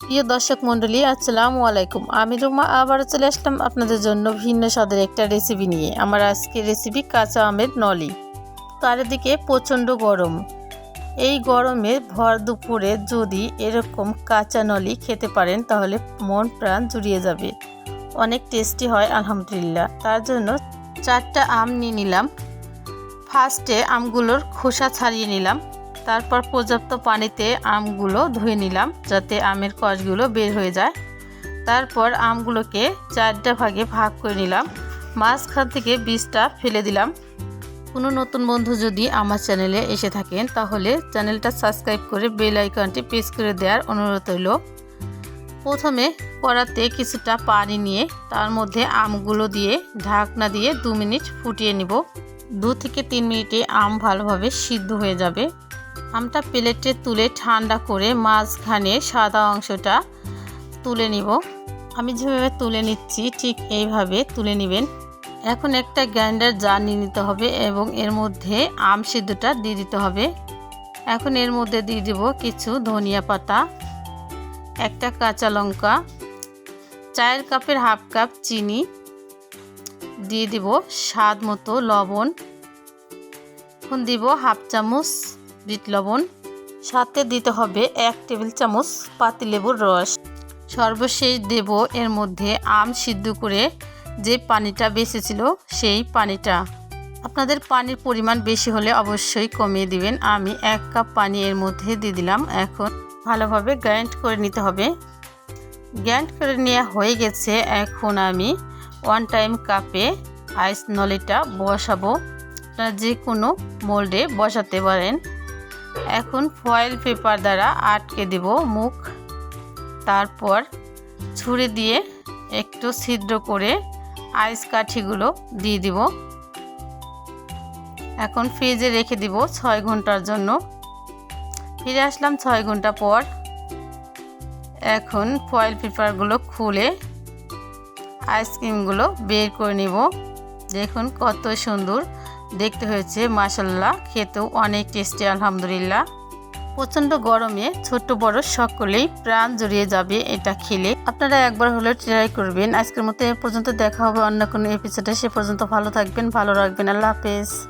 প্রিয় দর্শক মণ্ডলী, আসসালামু আলাইকুম। আমি রুমা, আবারও চলে আসলাম আপনাদের জন্য ভিন্ন স্বাদের একটা রেসিপি নিয়ে। আমার আজকের রেসিপি কাঁচা আমের নলি। চারিদিকে প্রচণ্ড গরম। এই গরমে ভর দুপুরে যদি এরকম কাঁচা নলি খেতে পারেন, তাহলে মন প্রাণ জুড়িয়ে যাবে। অনেক টেস্টি হয়, আলহামদুলিল্লাহ। তার জন্য চারটা আম নিয়ে নিলাম। ফার্স্টে আমগুলোর খোসা ছাড়িয়ে নিলাম। তারপর পর্যাপ্ত পানিতে আমগুলো ধুয়ে নিলাম যাতে আমের কষগুলো বের হয়ে যায়। তারপর আমগুলোকে চারটা ভাগে ভাগ করে নিলাম। মাঝখান থেকে বীজটা ফেলে দিলাম। কোনো নতুন বন্ধু যদি আমার চ্যানেলে এসে থাকেন, তাহলে চ্যানেলটা সাবস্ক্রাইব করে বেল আইকনটি প্রেস করে দেওয়ার অনুরোধ হইল প্রথমে কড়াতে কিছুটা পানি নিয়ে তার মধ্যে আমগুলো দিয়ে ঢাকনা দিয়ে দু মিনিট ফুটিয়ে নিব। দু থেকে তিন মিনিটে আম ভালোভাবে সিদ্ধ হয়ে যাবে। আমটা প্লেটে তুলে ঠান্ডা করে মাঝখানে সাদা অংশটা তুলে নিব। আমি যেভাবে তুলে নিচ্ছি, ঠিক এইভাবে তুলে নেবেন। এখন একটা গ্রাইন্ডার জার নিয়ে নিতে হবে এবং এর মধ্যে আম সিদ্ধটা দিয়ে দিতে হবে। এখন এর মধ্যে দিয়ে দিব কিছু ধনিয়া পাতা, একটা কাঁচা লঙ্কা, চায়ের কাপের হাফ কাপ চিনি, দিয়ে দিব স্বাদ মতো লবণ। এখন দিব হাফ চামচ বিট লবণ। সাথে দিতে হবে এক টেবিল চামচ পাতিলেবুর রস। সর্বশেষ দেব এর মধ্যে আম সিদ্ধ করে যে পানিটা বেঁচেছিল সেই পানিটা। আপনাদের পানির পরিমাণ বেশি হলে অবশ্যই কমিয়ে দিবেন। আমি এক কাপ পানি এর মধ্যে দিয়ে দিলাম। এখন ভালোভাবে গ্রাইন্ড করে নিতে হবে। গ্রাইন্ড করে নেওয়া হয়ে গেছে। এখন আমি ওয়ান টাইম কাপে আইস নলিটা বসাবো। আপনারা যে কোনো মোল্ডে বসাতে পারেন। এখন ফয়েল পেপার দ্বারা আটকে দেব মুখ। তারপর ছুরি দিয়ে একটু ছিদ্র করে আইস কাঠিগুলো দিয়ে দিব। এখন ফ্রিজে রেখে দিব ছয় ঘণ্টার জন্য। ফিরে আসলাম ছয় ঘণ্টা পর। এখন ফয়েল পেপারগুলো খুলে আইসক্রিমগুলো বের করে নিব। দেখুন কত সুন্দর দেখতে হয়েছে মাসাল্লাহ খেতেও অনেক টেস্টি, আলহামদুলিল্লাহ। প্রচণ্ড গরমে ছোট বড় সকলেই প্রাণ জড়িয়ে যাবে এটা খেলে। আপনারা একবার হলেও ট্রাই করবেন। আজকের মতো এ পর্যন্ত দেখা হবে অন্য কোনো এপিসোডে সে পর্যন্ত ভালো থাকবেন, ভালো রাখবেন। আল্লাহ হাফেজ।